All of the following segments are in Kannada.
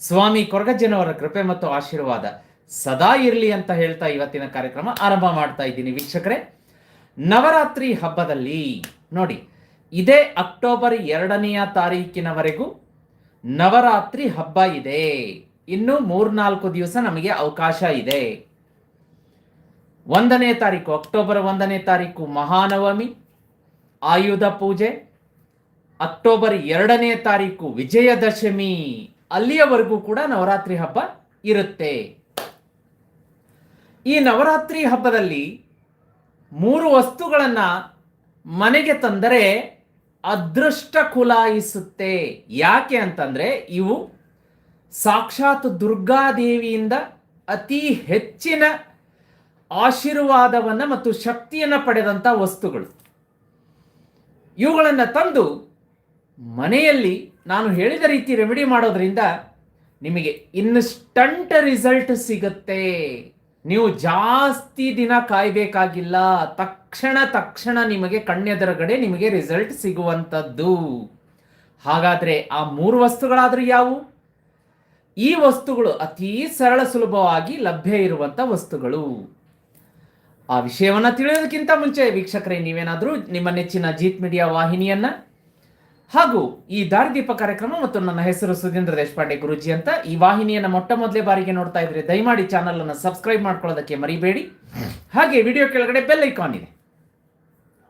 ಸ್ವಾಮಿ ಕೊರಗಜ್ಜನವರ ಕೃಪೆ ಮತ್ತು ಆಶೀರ್ವಾದ ಸದಾ ಇರಲಿ ಅಂತ ಹೇಳ್ತಾ ಇವತ್ತಿನ ಕಾರ್ಯಕ್ರಮ ಆರಂಭ ಮಾಡ್ತಾ ಇದ್ದೀನಿ ವೀಕ್ಷಕರೇ. ನವರಾತ್ರಿ ಹಬ್ಬದಲ್ಲಿ ನೋಡಿ, ಇದೇ ಅಕ್ಟೋಬರ್ ಎರಡನೆಯ ತಾರೀಕಿನವರೆಗೂ ನವರಾತ್ರಿ ಹಬ್ಬ ಇದೆ. ಇನ್ನು ಮೂರ್ನಾಲ್ಕು ದಿವಸ ನಮಗೆ ಅವಕಾಶ ಇದೆ. ಒಂದನೇ ತಾರೀಕು ಅಕ್ಟೋಬರ್ ಒಂದನೇ ತಾರೀಕು ಮಹಾನವಮಿ, ಆಯುಧ ಪೂಜೆ, ಅಕ್ಟೋಬರ್ ಎರಡನೇ ತಾರೀಕು ವಿಜಯದಶಮಿ. ಅಲ್ಲಿಯವರೆಗೂ ಕೂಡ ನವರಾತ್ರಿ ಹಬ್ಬ ಇರುತ್ತೆ. ಈ ನವರಾತ್ರಿ ಹಬ್ಬದಲ್ಲಿ ಮೂರು ವಸ್ತುಗಳನ್ನು ಮನೆಗೆ ತಂದರೆ ಅದೃಷ್ಟ ಕುಲಾಯಿಸುತ್ತೆ. ಯಾಕೆ ಅಂತಂದರೆ ಇವು ಸಾಕ್ಷಾತ್ ದುರ್ಗಾದೇವಿಯಿಂದ ಅತಿ ಹೆಚ್ಚಿನ ಆಶೀರ್ವಾದವನ್ನು ಮತ್ತು ಶಕ್ತಿಯನ್ನು ಪಡೆದಂಥ ವಸ್ತುಗಳು. ಇವುಗಳನ್ನು ತಂದು ಮನೆಯಲ್ಲಿ ನಾನು ಹೇಳಿದ ರೀತಿ ರೆಮಿಡಿ ಮಾಡೋದ್ರಿಂದ ನಿಮಗೆ ಇನ್ಸ್ಟಂಟ್ ರಿಸಲ್ಟ್ ಸಿಗುತ್ತೆ. ನೀವು ಜಾಸ್ತಿ ದಿನ ಕಾಯಬೇಕಾಗಿಲ್ಲ. ತಕ್ಷಣ ತಕ್ಷಣ ನಿಮಗೆ ಕಣ್ಣೆದರಗಡೆ ನಿಮಗೆ ರಿಸಲ್ಟ್ ಸಿಗುವಂಥದ್ದು. ಹಾಗಾದರೆ ಆ ಮೂರು ವಸ್ತುಗಳಾದರೂ ಯಾವುವು? ಈ ವಸ್ತುಗಳು ಅತೀ ಸರಳ ಸುಲಭವಾಗಿ ಲಭ್ಯ ಇರುವಂಥ ವಸ್ತುಗಳು. ಆ ವಿಷಯವನ್ನು ತಿಳಿಯೋದಕ್ಕಿಂತ ಮುಂಚೆ ವೀಕ್ಷಕರೇ, ನೀವೇನಾದರೂ ನಿಮ್ಮ ನೆಚ್ಚಿನ ಜೀತ್ ಮೀಡಿಯಾ ವಾಹಿನಿಯನ್ನ ಹಾಗೂ ಈ ದಾರಿದೀಪ ಕಾರ್ಯಕ್ರಮ ಮತ್ತು ನನ್ನ ಹೆಸರು ಸುಧೀಂದ್ರ ದೇಶಪಾಂಡೆ ಗುರುಜಿ ಅಂತ ಈ ವಾಹಿನಿಯನ್ನು ಮೊಟ್ಟ ಮೊದಲೇ ಬಾರಿಗೆ ನೋಡ್ತಾ ಇದ್ರೆ ದಯಮಾಡಿ ಚಾನಲ್ ಅನ್ನು ಸಬ್ಸ್ಕ್ರೈಬ್ ಮಾಡ್ಕೊಳ್ಳೋದಕ್ಕೆ ಮರಿಬೇಡಿ. ಹಾಗೆ ವಿಡಿಯೋ ಕೆಳಗಡೆ ಬೆಲ್ ಐಕಾನ್ ಇದೆ.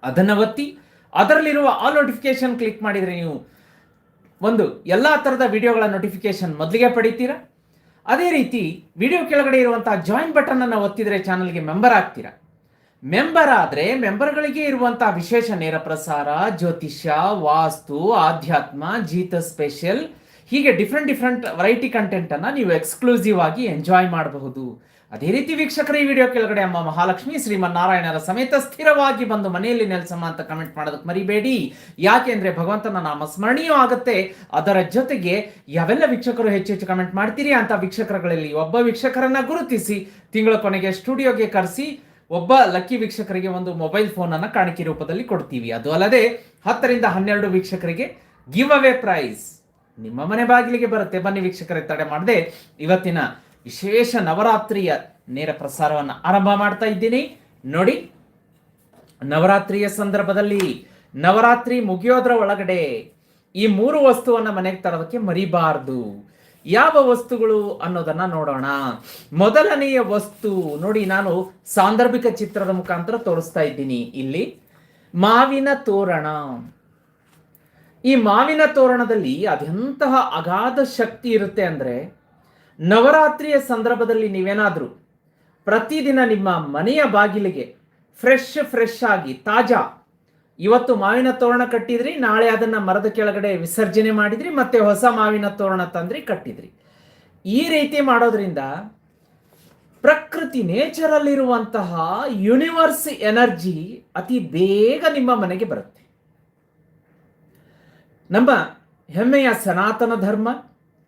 ಅದನ್ನು ಒತ್ತಿ, ಅದರಲ್ಲಿರುವ ಆಲ್ ನೋಟಿಫಿಕೇಶನ್ ಕ್ಲಿಕ್ ಮಾಡಿದರೆ ನೀವು ಒಂದು ಎಲ್ಲ ಥರದ ವಿಡಿಯೋಗಳ ನೋಟಿಫಿಕೇಶನ್ ಮೊದಲಿಗೆ ಪಡಿತೀರಾ? ಅದೇ ರೀತಿ ವಿಡಿಯೋ ಕೆಳಗಡೆ ಇರುವಂತಹ ಜಾಯಿನ್ ಬಟನ್ ಅನ್ನು ಒತ್ತಿದ್ರೆ ಚಾನಲ್ಗೆ ಮೆಂಬರ್ ಆಗ್ತೀರಾ? ಮೆಂಬರ್ ಆದ್ರೆ ಮೆಂಬರ್ಗಳಿಗೆ ಇರುವಂತಹ ವಿಶೇಷ ನೇರ ಪ್ರಸಾರ, ಜ್ಯೋತಿಷ್ಯ, ವಾಸ್ತು, ಆಧ್ಯಾತ್ಮ, ಜೀತ ಸ್ಪೆಷಲ್, ಹೀಗೆ ಡಿಫ್ರೆಂಟ್ ಡಿಫ್ರೆಂಟ್ ವೆರೈಟಿ ಕಂಟೆಂಟ್ ಅನ್ನ ನೀವು ಎಕ್ಸ್ಕ್ಲೂಸಿವ್ ಆಗಿ ಎಂಜಾಯ್ ಮಾಡಬಹುದು. ಅದೇ ರೀತಿ ವೀಕ್ಷಕರ, ಈ ವಿಡಿಯೋ ಕೆಳಗಡೆ ಅಮ್ಮ ಮಹಾಲಕ್ಷ್ಮಿ, ಶ್ರೀಮನ್ನಾರಾಯಣರ ಸಮೇತ ಸ್ಥಿರವಾಗಿ ಬಂದು ಮನೆಯಲ್ಲಿ ನೆಲೆಸಮ್ಮ ಅಂತ ಕಮೆಂಟ್ ಮಾಡೋದಕ್ಕೆ ಮರಿಬೇಡಿ. ಯಾಕೆಂದ್ರೆ ಭಗವಂತನ ನಾಮ ಸ್ಮರಣೀಯ ಆಗುತ್ತೆ. ಅದರ ಜೊತೆಗೆ ಯಾವೆಲ್ಲ ವೀಕ್ಷಕರು ಹೆಚ್ಚು ಹೆಚ್ಚು ಕಮೆಂಟ್ ಮಾಡ್ತೀರಿ ಅಂತ ವೀಕ್ಷಕರುಗಳಲ್ಲಿ ಒಬ್ಬ ವೀಕ್ಷಕರನ್ನ ಗುರುತಿಸಿ, ತಿಂಗಳ ಕೊನೆಗೆ ಸ್ಟುಡಿಯೋಗೆ ಕರೆಸಿ ಒಬ್ಬ ಲಕ್ಕಿ ವೀಕ್ಷಕರಿಗೆ ಒಂದು ಮೊಬೈಲ್ ಫೋನ್ ಅನ್ನ ಕಾಣಿಕೆ ರೂಪದಲ್ಲಿ ಕೊಡ್ತೀವಿ. ಅದು ಅಲ್ಲದೆ ಹತ್ತರಿಂದ ಹನ್ನೆರಡು ವೀಕ್ಷಕರಿಗೆ ಗಿವ್ ಅವೇ ಪ್ರೈಸ್ ನಿಮ್ಮ ಮನೆ ಬಾಗಿಲಿಗೆ ಬರುತ್ತೆ. ಬನ್ನಿ ವೀಕ್ಷಕರೇ, ತಡೆ ಮಾಡದೆ ಇವತ್ತಿನ ವಿಶೇಷ ನವರಾತ್ರಿಯ ನೇರ ಪ್ರಸಾರವನ್ನು ಆರಂಭ ಮಾಡ್ತಾ ಇದ್ದೀನಿ. ನೋಡಿ, ನವರಾತ್ರಿಯ ಸಂದರ್ಭದಲ್ಲಿ ನವರಾತ್ರಿ ಮುಗಿಯೋದ್ರ ಒಳಗಡೆ ಈ ಮೂರು ವಸ್ತುವನ್ನ ಮನೆಗೆ ತರೋದಕ್ಕೆ ಮರಿಬಾರ್ದು. ಯಾವ ವಸ್ತುಗಳು ಅನ್ನೋದನ್ನ ನೋಡೋಣ. ಮೊದಲನೆಯ ವಸ್ತು ನೋಡಿ ನಾನು ಸಾಂದರ್ಭಿಕ ಚಿತ್ರದ ಮುಖಾಂತರ ತೋರಿಸ್ತಾ ಇದ್ದೀನಿ ಇಲ್ಲಿ. ಮಾವಿನ ತೋರಣ. ಈ ಮಾವಿನ ತೋರಣದಲ್ಲಿ ಅದೆಂತಹ ಅಗಾಧ ಶಕ್ತಿ ಇರುತ್ತೆ ಅಂದ್ರೆ ನವರಾತ್ರಿಯ ಸಂದರ್ಭದಲ್ಲಿ ನೀವೇನಾದರೂ ಪ್ರತಿದಿನ ನಿಮ್ಮ ಮನೆಯ ಬಾಗಿಲಿಗೆ ಫ್ರೆಶ್ ಫ್ರೆಶ್ ಆಗಿ ತಾಜಾ ಇವತ್ತು ಮಾವಿನ ತೋರಣ ಕಟ್ಟಿದ್ರಿ, ನಾಳೆ ಅದನ್ನ ಮರದ ಕೆಳಗಡೆ ವಿಸರ್ಜನೆ ಮಾಡಿದ್ರಿ, ಮತ್ತೆ ಹೊಸ ಮಾವಿನ ತೋರಣ ತಂದ್ರಿ, ಕಟ್ಟಿದ್ರಿ. ಈ ರೀತಿ ಮಾಡೋದ್ರಿಂದ ಪ್ರಕೃತಿ ನೇಚರಲ್ಲಿರುವಂತಹ ಯೂನಿವರ್ಸ್ ಎನರ್ಜಿ ಅತಿ ಬೇಗ ನಿಮ್ಮ ಮನೆಗೆ ಬರುತ್ತೆ. ನಮ್ಮ ಹೆಮ್ಮೆಯ ಸನಾತನ ಧರ್ಮ,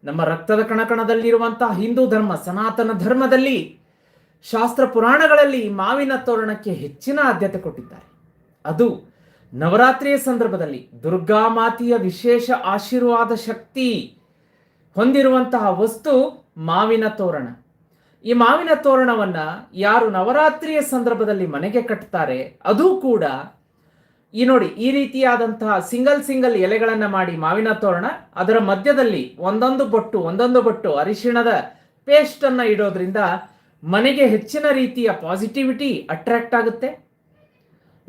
ನಮ್ಮ ರಕ್ತದ ಕಣಕಣದಲ್ಲಿರುವಂತಹ ಹಿಂದೂ ಧರ್ಮ, ಸನಾತನ ಧರ್ಮದಲ್ಲಿ ಶಾಸ್ತ್ರ ಪುರಾಣಗಳಲ್ಲಿ ಮಾವಿನ ತೋರಣಕ್ಕೆ ಹೆಚ್ಚಿನ ಆದ್ಯತೆ ಕೊಟ್ಟಿದ್ದಾರೆ. ಅದು ನವರಾತ್ರಿಯ ಸಂದರ್ಭದಲ್ಲಿ ದುರ್ಗಾ ಮಾತೆಯ ವಿಶೇಷ ಆಶೀರ್ವಾದ ಶಕ್ತಿ ಹೊಂದಿರುವಂತಹ ವಸ್ತು ಮಾವಿನ ತೋರಣ. ಈ ಮಾವಿನ ತೋರಣವನ್ನ ಯಾರು ನವರಾತ್ರಿಯ ಸಂದರ್ಭದಲ್ಲಿ ಮನೆಗೆ ಕಟ್ತಾರೆ, ಅದು ಕೂಡ ಈ ನೋಡಿ, ಈ ರೀತಿಯಾದಂತಹ ಸಿಂಗಲ್ ಸಿಂಗಲ್ ಎಲೆಗಳನ್ನು ಮಾಡಿ ಮಾವಿನ ತೋರಣ, ಅದರ ಮಧ್ಯದಲ್ಲಿ ಒಂದೊಂದು ಬೊಟ್ಟು ಒಂದೊಂದು ಬೊಟ್ಟು ಅರಿಶಿಣದ ಪೇಸ್ಟ್ ಅನ್ನ ಇಡೋದ್ರಿಂದ ಮನೆಗೆ ಹೆಚ್ಚಿನ ರೀತಿಯ ಪಾಸಿಟಿವಿಟಿ ಅಟ್ರಾಕ್ಟ್ ಆಗುತ್ತೆ.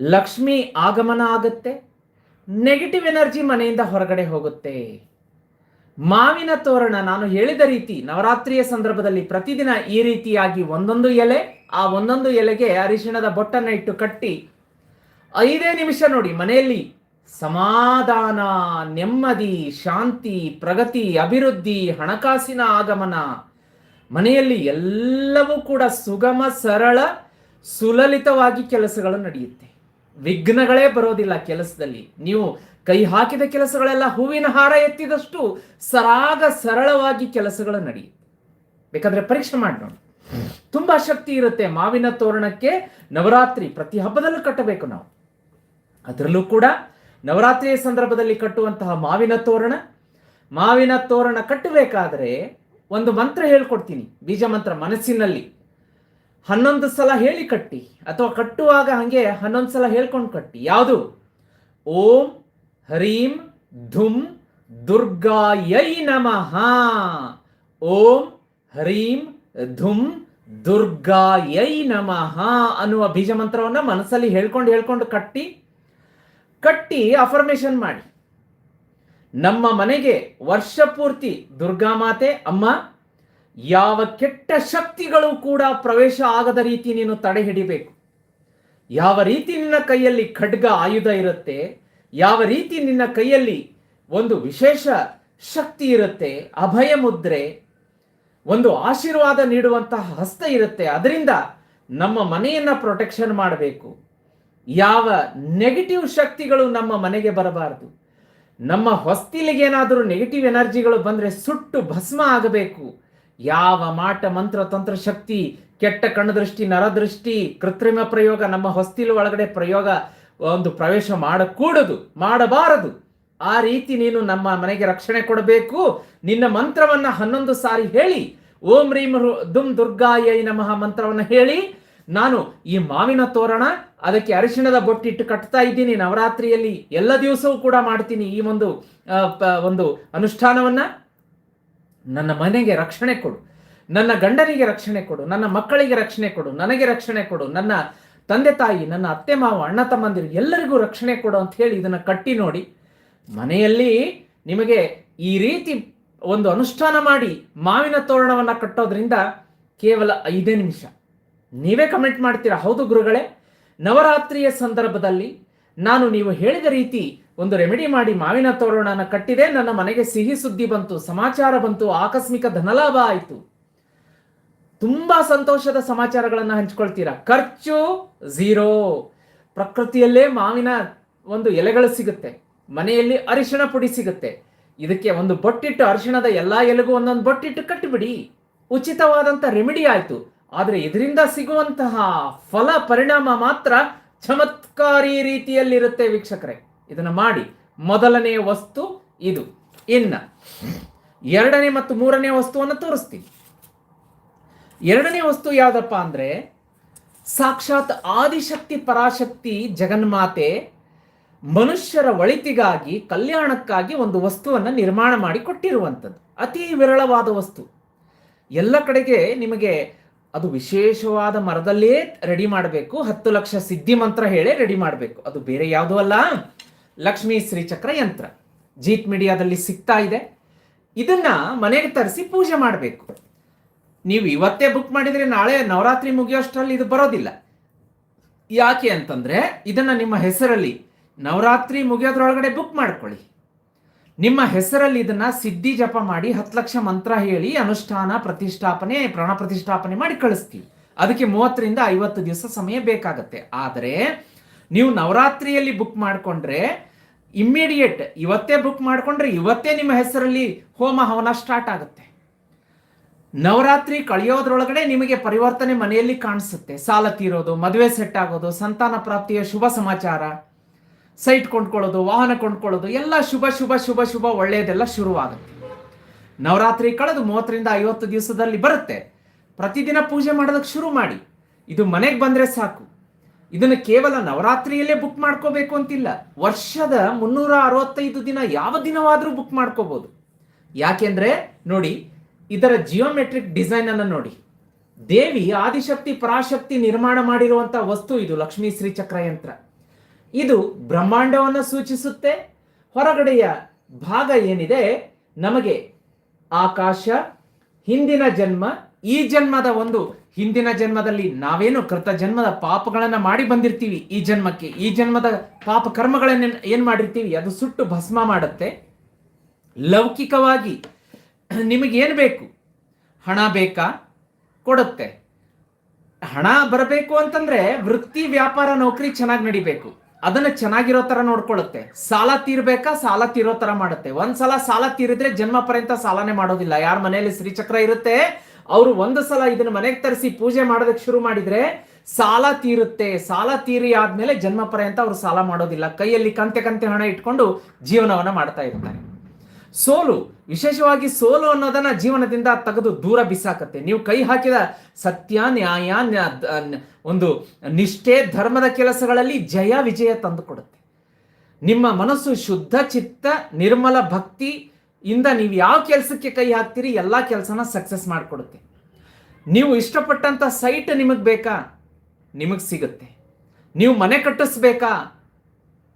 ಲಕ್ಷ್ಮಿ ಆಗಮನ ಆಗುತ್ತೆ ನೆಗೆಟಿವ್ ಎನರ್ಜಿ ಮನೆಯಿಂದ ಹೊರಗಡೆ ಹೋಗುತ್ತೆ. ಮಾವಿನ ತೋರಣ, ನಾನು ಹೇಳಿದ ರೀತಿ, ನವರಾತ್ರಿಯ ಸಂದರ್ಭದಲ್ಲಿ ಪ್ರತಿದಿನ ಈ ರೀತಿಯಾಗಿ ಒಂದೊಂದು ಎಲೆ, ಆ ಒಂದೊಂದು ಎಲೆಗೆ ಅರಿಶಿಣದ ಬೊಟ್ಟನ್ನ ಇಟ್ಟು ಕಟ್ಟಿ, ಐದೇ ನಿಮಿಷ ನೋಡಿ ಮನೆಯಲ್ಲಿ ಸಮಾಧಾನ, ನೆಮ್ಮದಿ, ಶಾಂತಿ, ಪ್ರಗತಿ, ಅಭಿವೃದ್ಧಿ, ಹಣಕಾಸಿನ ಆಗಮನ. ಮನೆಯಲ್ಲಿ ಎಲ್ಲವೂ ಕೂಡ ಸುಗಮ, ಸರಳ, ಸುಲಲಿತವಾಗಿ ಕೆಲಸಗಳು ನಡೆಯುತ್ತೆ. ವಿಘ್ನಗಳೇ ಬರೋದಿಲ್ಲ ಕೆಲಸದಲ್ಲಿ. ನೀವು ಕೈ ಹಾಕಿದ ಕೆಲಸಗಳೆಲ್ಲ ಹೂವಿನ ಹಾರ ಎತ್ತಿದಷ್ಟು ಸರಾಗ ಸರಳವಾಗಿ ಕೆಲಸಗಳು ನಡೆಯುತ್ತೆ ಬೇಕಾದ್ರೆ ಪರೀಕ್ಷೆ ಮಾಡಿ ನೋಡಿ. ತುಂಬಾ ಶಕ್ತಿ ಇರುತ್ತೆ ಮಾವಿನ ತೋರಣಕ್ಕೆ ನವರಾತ್ರಿ ಪ್ರತಿ ಹಬ್ಬದಲ್ಲೂ ಕಟ್ಟಬೇಕು ನಾವು. ಅದರಲ್ಲೂ ಕೂಡ ನವರಾತ್ರಿಯ ಸಂದರ್ಭದಲ್ಲಿ ಕಟ್ಟುವಂತಹ ಮಾವಿನ ತೋರಣ. ಮಾವಿನ ತೋರಣ ಕಟ್ಟಬೇಕಾದ್ರೆ ಒಂದು ಮಂತ್ರ ಹೇಳ್ಕೊಡ್ತೀನಿ. ಬೀಜ ಮಂತ್ರ ಮನಸ್ಸಿನಲ್ಲಿ. ಹನ್ನೊಂದು ಸಲ ಹೇಳಿ ಕಟ್ಟಿ, ಅಥವಾ ಕಟ್ಟುವಾಗ ಹಂಗೆ ಹನ್ನೊಂದು ಸಲ ಹೇಳ್ಕೊಂಡು ಕಟ್ಟಿ. ಯಾವುದು? ಓಂ ಹರೀಂ ಧುಂ ದುರ್ಗಾಯೈ ನಮಃ. ಓಂ ಹರೀಂ ಧುಂ ದುರ್ಗಾಯೈ ನಮಃ ಅನ್ನುವ ಬೀಜ ಮಂತ್ರವನ್ನ ಮನಸ್ಸಲ್ಲಿ ಹೇಳ್ಕೊಂಡು ಹೇಳ್ಕೊಂಡು ಕಟ್ಟಿ ಕಟ್ಟಿ ಅಫರ್ಮೇಶನ್ ಮಾಡಿ. ನಮ್ಮ ಮನೆಗೆ ವರ್ಷ ಪೂರ್ತಿ ದುರ್ಗಾ ಮಾತೆ, ಅಮ್ಮ ಯಾವ ಕೆಟ್ಟ ಶಕ್ತಿಗಳು ಕೂಡ ಪ್ರವೇಶ ಆಗದ ರೀತಿ ನೀನು ತಡೆ ಹಿಡಿಬೇಕು. ಯಾವ ರೀತಿ ನಿನ್ನ ಕೈಯಲ್ಲಿ ಖಡ್ಗ ಆಯುಧ ಇರುತ್ತೆ, ಯಾವ ರೀತಿ ನಿನ್ನ ಕೈಯಲ್ಲಿ ಒಂದು ವಿಶೇಷ ಶಕ್ತಿ ಇರುತ್ತೆ, ಅಭಯ ಮುದ್ರೆ, ಒಂದು ಆಶೀರ್ವಾದ ನೀಡುವಂತಹ ಹಸ್ತ ಇರುತ್ತೆ, ಅದರಿಂದ ನಮ್ಮ ಮನೆಯನ್ನ ಪ್ರೊಟೆಕ್ಷನ್ ಮಾಡಬೇಕು. ಯಾವ ನೆಗೆಟಿವ್ ಶಕ್ತಿಗಳು ನಮ್ಮ ಮನೆಗೆ ಬರಬಾರದು. ನಮ್ಮ ಹೊಸ್ತಿಲಿಗೆ ಏನಾದರೂ ನೆಗೆಟಿವ್ ಎನರ್ಜಿಗಳು ಬಂದರೆ ಸುಟ್ಟು ಭಸ್ಮ ಆಗಬೇಕು. ಯಾವ ಮಾಟ ಮಂತ್ರ ತಂತ್ರ ಶಕ್ತಿ, ಕೆಟ್ಟ ಕಣ್ಣದೃಷ್ಟಿ ನರದೃಷ್ಟಿ ಕೃತ್ರಿಮ ಪ್ರಯೋಗ, ನಮ್ಮ ಹೊಸ್ತಿಲು ಒಳಗಡೆ ಪ್ರಯೋಗ, ಒಂದು ಪ್ರವೇಶ ಮಾಡಕೂಡದು, ಮಾಡಬಾರದು. ಆ ರೀತಿ ನೀನು ನಮ್ಮ ಮನೆಗೆ ರಕ್ಷಣೆ ಕೊಡಬೇಕು. ನಿನ್ನ ಮಂತ್ರವನ್ನ ಹನ್ನೊಂದು ಸಾರಿ ಹೇಳಿ. ಓಂ ರೀಂ ದುಮ್ ದುರ್ಗಾಯೈ ನಮಃ ಮಂತ್ರವನ್ನ ಹೇಳಿ. ನಾನು ಈ ಮಾವಿನ ತೋರಣ, ಅದಕ್ಕೆ ಅರಿಶಿಣದ ಬೊಟ್ಟಿಟ್ಟು ಕಟ್ತಾ ಇದ್ದೀನಿ. ನವರಾತ್ರಿಯಲ್ಲಿ ಎಲ್ಲ ದಿವಸವೂ ಕೂಡ ಮಾಡ್ತೀನಿ ಈ ಒಂದು ಒಂದು ಅನುಷ್ಠಾನವನ್ನ. ನನ್ನ ಮನೆಗೆ ರಕ್ಷಣೆ ಕೊಡು. ನನ್ನ ಗಂಡನಿಗೆ ರಕ್ಷಣೆ ಕೊಡು. ನನ್ನ ಮಕ್ಕಳಿಗೆ ರಕ್ಷಣೆ ಕೊಡು. ನನಗೆ ರಕ್ಷಣೆ ಕೊಡು. ನನ್ನ ತಂದೆ ತಾಯಿ, ನನ್ನ ಅತ್ತೆ ಮಾವ, ಅಣ್ಣ ತಮ್ಮಂದಿರು ಎಲ್ಲರಿಗೂ ರಕ್ಷಣೆ ಕೊಡು ಅಂತ ಹೇಳಿ ಇದನ್ನು ಕಟ್ಟಿ ನೋಡಿ ಮನೆಯಲ್ಲಿ ನಿಮಗೆ ಈ ರೀತಿ ಒಂದು ಅನುಷ್ಠಾನ ಮಾಡಿ ಮಾವಿನ ತೋರಣವನ್ನು ಕಟ್ಟೋದ್ರಿಂದ ಕೇವಲ ಐದೇ ನಿಮಿಷ. ನೀವೇ ಕಮೆಂಟ್ ಮಾಡ್ತೀರಾ? ಹೌದು ಗುರುಗಳೇ, ನವರಾತ್ರಿಯ ಸಂದರ್ಭದಲ್ಲಿ ನಾನು ನೀವು ಹೇಳಿದ ರೀತಿ ಒಂದು ರೆಮಿಡಿ ಮಾಡಿ ಮಾವಿನ ತೋರಣನ ಕಟ್ಟಿದೆ, ನನ್ನ ಮನೆಗೆ ಸಿಹಿ ಸುದ್ದಿ ಬಂತು, ಸಮಾಚಾರ ಬಂತು, ಆಕಸ್ಮಿಕ ಧನಲಾಭ ಆಯಿತು. ತುಂಬಾ ಸಂತೋಷದ ಸಮಾಚಾರಗಳನ್ನು ಹಂಚ್ಕೊಳ್ತೀರಾ? ಖರ್ಚು ಝೀರೋ. ಪ್ರಕೃತಿಯಲ್ಲೇ ಮಾವಿನ ಒಂದು ಎಲೆಗಳು ಸಿಗುತ್ತೆ. ಮನೆಯಲ್ಲಿ ಅರಿಶಿಣ ಪುಡಿ ಸಿಗುತ್ತೆ. ಇದಕ್ಕೆ ಒಂದು ಬೊಟ್ಟಿಟ್ಟು ಅರಿಶಿಣದ ಎಲ್ಲಾ ಎಲೆಗೂ ಒಂದೊಂದು ಬೊಟ್ಟಿಟ್ಟು ಕಟ್ಟಿಬಿಡಿ. ಉಚಿತವಾದಂತ ರೆಮಿಡಿ ಆಯಿತು. ಆದರೆ ಇದರಿಂದ ಸಿಗುವಂತಹ ಫಲ, ಪರಿಣಾಮ ಮಾತ್ರ ಚಮತ್ಕಾರಿ ರೀತಿಯಲ್ಲಿರುತ್ತೆ ವೀಕ್ಷಕರೇ. ಇದನ್ನ ಮಾಡಿ. ಮೊದಲನೇ ವಸ್ತು ಇದು. ಇನ್ನ. ಎರಡನೇ ಮತ್ತು ಮೂರನೇ ವಸ್ತುವನ್ನು ತೋರಿಸ್ತೀನಿ. ಎರಡನೇ ವಸ್ತು ಯಾವುದಪ್ಪ ಅಂದ್ರೆ, ಸಾಕ್ಷಾತ್ ಆದಿಶಕ್ತಿ ಪರಾಶಕ್ತಿ ಜಗನ್ಮಾತೆ ಮನುಷ್ಯರ ಒಳಿತಿಗಾಗಿ, ಕಲ್ಯಾಣಕ್ಕಾಗಿ ಒಂದು ವಸ್ತುವನ್ನು ನಿರ್ಮಾಣ ಮಾಡಿ ಕೊಟ್ಟಿರುವಂಥದ್ದು. ಅತಿ ವಿರಳವಾದ ವಸ್ತು. ಎಲ್ಲ ಕಡೆಗೆ ನಿಮಗೆ ಅದು ವಿಶೇಷವಾದ ಮರದಲ್ಲೇ ರೆಡಿ ಮಾಡಬೇಕು. ಹತ್ತು ಲಕ್ಷ ಸಿದ್ಧಿ ಮಂತ್ರ ಹೇಳಿ ರೆಡಿ ಮಾಡಬೇಕು. ಅದು ಬೇರೆ ಯಾವುದೂ ಅಲ್ಲ. ಲಕ್ಷ್ಮೀ ಶ್ರೀಚಕ್ರ ಯಂತ್ರ. ಜೀತ್ ಮೀಡಿಯಾದಲ್ಲಿ ಸಿಗ್ತಾ ಇದೆ. ಇದನ್ನ ಮನೆಗೆ ತರಿಸಿ ಪೂಜೆ ಮಾಡಬೇಕು. ನೀವು ಇವತ್ತೇ ಬುಕ್ ಮಾಡಿದ್ರೆ ನಾಳೆ ನವರಾತ್ರಿ ಮುಗಿಯೋಷ್ಟರಲ್ಲಿ ಇದು ಬರೋದಿಲ್ಲ. ಯಾಕೆ ಅಂತಂದ್ರೆ ಇದನ್ನ ನಿಮ್ಮ ಹೆಸರಲ್ಲಿ ನವರಾತ್ರಿ ಮುಗಿಯೋದ್ರೊಳಗಡೆ ಬುಕ್ ಮಾಡ್ಕೊಳ್ಳಿ. ನಿಮ್ಮ ಹೆಸರಲ್ಲಿ ಇದನ್ನ ಸಿದ್ಧಿ ಜಪ ಮಾಡಿ ಹತ್ತು ಲಕ್ಷ ಮಂತ್ರ ಹೇಳಿ ಅನುಷ್ಠಾನ, ಪ್ರತಿಷ್ಠಾಪನೆ, ಪ್ರಾಣ ಪ್ರತಿಷ್ಠಾಪನೆ ಮಾಡಿ ಕಳಿಸ್ತೀವಿ. ಅದಕ್ಕೆ ಮೂವತ್ತರಿಂದ ಐವತ್ತು ದಿವಸ ಸಮಯ ಬೇಕಾಗತ್ತೆ. ಆದರೆ ನೀವು ನವರಾತ್ರಿಯಲ್ಲಿ ಬುಕ್ ಮಾಡಿಕೊಂಡ್ರೆ ಇಮ್ಮಿಡಿಯೇಟ್ ಇವತ್ತೇ ಬುಕ್ ಮಾಡಿಕೊಂಡ್ರೆ ಇವತ್ತೇ ನಿಮ್ಮ ಹೆಸರಲ್ಲಿ ಹೋಮ ಹವನ ಸ್ಟಾರ್ಟ್ ಆಗುತ್ತೆ. ನವರಾತ್ರಿ ಕಳೆಯೋದ್ರೊಳಗಡೆ ನಿಮಗೆ ಪರಿವರ್ತನೆ ಮನೆಯಲ್ಲಿ ಕಾಣಿಸುತ್ತೆ. ಸಾಲ ತೀರೋದು, ಮದುವೆ ಸೆಟ್ ಆಗೋದು, ಸಂತಾನ ಪ್ರಾಪ್ತಿಯ ಶುಭ ಸಮಾಚಾರ. ಸೈಟ್ ಕೊಂಡ್ಕೊಳ್ಳೋದು, ವಾಹನ ಕೊಂಡ್ಕೊಳ್ಳೋದು, ಎಲ್ಲ ಶುಭ ಶುಭ ಶುಭ ಶುಭ ಒಳ್ಳೆಯದೆಲ್ಲ ಶುರುವಾಗುತ್ತೆ. ನವರಾತ್ರಿ ಕಳೆದು ಮೂವತ್ತರಿಂದ ಐವತ್ತು ದಿವಸದಲ್ಲಿ ಬರುತ್ತೆ. ಪ್ರತಿದಿನ ಪೂಜೆ ಮಾಡೋದಕ್ಕೆ ಶುರು ಮಾಡಿ. ಇದು ಮನೆಗೆ ಬಂದರೆ ಸಾಕು. ಇದನ್ನು ಕೇವಲ ನವರಾತ್ರಿಯಲ್ಲೇ ಬುಕ್ ಮಾಡ್ಕೋಬೇಕು ಅಂತಿಲ್ಲ. ವರ್ಷದ ಮುನ್ನೂರ ಅರವತ್ತೈದು ದಿನ ಯಾವ ದಿನವಾದರೂ ಬುಕ್ ಮಾಡ್ಕೋಬೋದು. ಯಾಕೆಂದ್ರೆ ನೋಡಿ, ಇದರ ಜಿಯೋಮೆಟ್ರಿಕ್ ಡಿಸೈನ್ ಅನ್ನು ನೋಡಿ. ದೇವಿ ಆದಿಶಕ್ತಿ, ಪರಾಶಕ್ತಿ ನಿರ್ಮಾಣ ಮಾಡಿರುವಂಥ ವಸ್ತು ಇದು ಲಕ್ಷ್ಮೀ ಶ್ರೀಚಕ್ರ ಯಂತ್ರ ಇದು ಬ್ರಹ್ಮಾಂಡವನ್ನು ಸೂಚಿಸುತ್ತೆ. ಹೊರಗಡೆಯ ಭಾಗ ಏನಿದೆ? ನಮಗೆ ಆಕಾಶ, ಹಿಂದಿನ ಜನ್ಮ, ಈ ಜನ್ಮದ ಒಂದು ಹಿಂದಿನ ಜನ್ಮದಲ್ಲಿ ನಾವೇನು ಕೃತ ಜನ್ಮದ ಪಾಪಗಳನ್ನು ಮಾಡಿ ಬಂದಿರ್ತೀವಿ ಈ ಜನ್ಮಕ್ಕೆ? ಈ ಜನ್ಮದ ಪಾಪ ಕರ್ಮಗಳನ್ನ ಏನು ಮಾಡಿರ್ತೀವಿ? ಅದು ಸುಟ್ಟು ಭಸ್ಮ ಮಾಡುತ್ತೆ. ಲೌಕಿಕವಾಗಿ ನಿಮಗೇನು ಬೇಕು? ಹಣ ಬೇಕಾ? ಕೊಡುತ್ತೆ. ಹಣ ಬರಬೇಕು ಅಂತಂದ್ರೆ ವೃತ್ತಿ ವ್ಯಾಪಾರ ನೌಕರಿ ಚೆನ್ನಾಗಿ ನಡಿಬೇಕು. ಅದನ್ನ ಚೆನ್ನಾಗಿರೋ ತರ ನೋಡ್ಕೊಳ್ಳುತ್ತೆ. ಸಾಲ ತೀರ್ಬೇಕಾ, ಸಾಲ ತೀರೋ ತರ ಮಾಡುತ್ತೆ. ಒಂದ್ಸಲ ಸಾಲ ತೀರಿದ್ರೆ ಜನ್ಮ ಪರ್ಯಂತ ಸಾಲನೆ ಮಾಡೋದಿಲ್ಲ. ಯಾರ ಮನೆಯಲ್ಲಿ ಶ್ರೀಚಕ್ರ ಇರುತ್ತೆ, ಅವರು ಒಂದು ಸಲ ಇದನ್ನ ಮನೆಗೆ ತರಿಸಿ ಪೂಜೆ ಮಾಡೋದಕ್ಕೆ ಶುರು ಮಾಡಿದ್ರೆ ಸಾಲ ತೀರುತ್ತೆ. ಸಾಲ ತೀರಿ ಆದ್ಮೇಲೆ ಜನ್ಮ ಪರ್ಯಂತ ಅವರು ಸಾಲ ಮಾಡೋದಿಲ್ಲ. ಕೈಯಲ್ಲಿ ಕಂತೆ ಕಂತೆ ಹಣ ಇಟ್ಕೊಂಡು ಜೀವನವನ್ನ ಮಾಡ್ತಾ ಇರ್ತಾರೆ. ಸೋಲು, ವಿಶೇಷವಾಗಿ ಸೋಲು ಅನ್ನೋದನ್ನ ಜೀವನದಿಂದ ತೆಗೆದು ದೂರ ಬಿಸಾಕತ್ತೆ. ನೀವು ಕೈ ಹಾಕಿದ ಸತ್ಯ, ನ್ಯಾಯ ನ್ಯಾ- ಒಂದು ನಿಷ್ಠೆ, ಧರ್ಮದ ಕೆಲಸಗಳಲ್ಲಿ ಜಯ, ವಿಜಯ ತಂದು ಕೊಡುತ್ತೆ. ನಿಮ್ಮ ಮನಸ್ಸು ಶುದ್ಧ, ಚಿತ್ತ, ನಿರ್ಮಲ ಭಕ್ತಿ ಇಂದ ನೀವು ಯಾವ ಕೆಲಸಕ್ಕೆ ಕೈ ಹಾಕ್ತೀರಿ, ಎಲ್ಲ ಕೆಲಸನ ಸಕ್ಸಸ್ ಮಾಡಿಕೊಡುತ್ತೆ. ನೀವು ಇಷ್ಟಪಟ್ಟಂತ ಸೈಟ್ ನಿಮಗೆ ಬೇಕಾ? ನಿಮಗೆ ಸಿಗುತ್ತೆ. ನೀವು ಮನೆ ಕಟ್ಟಿಸ್ಬೇಕಾ?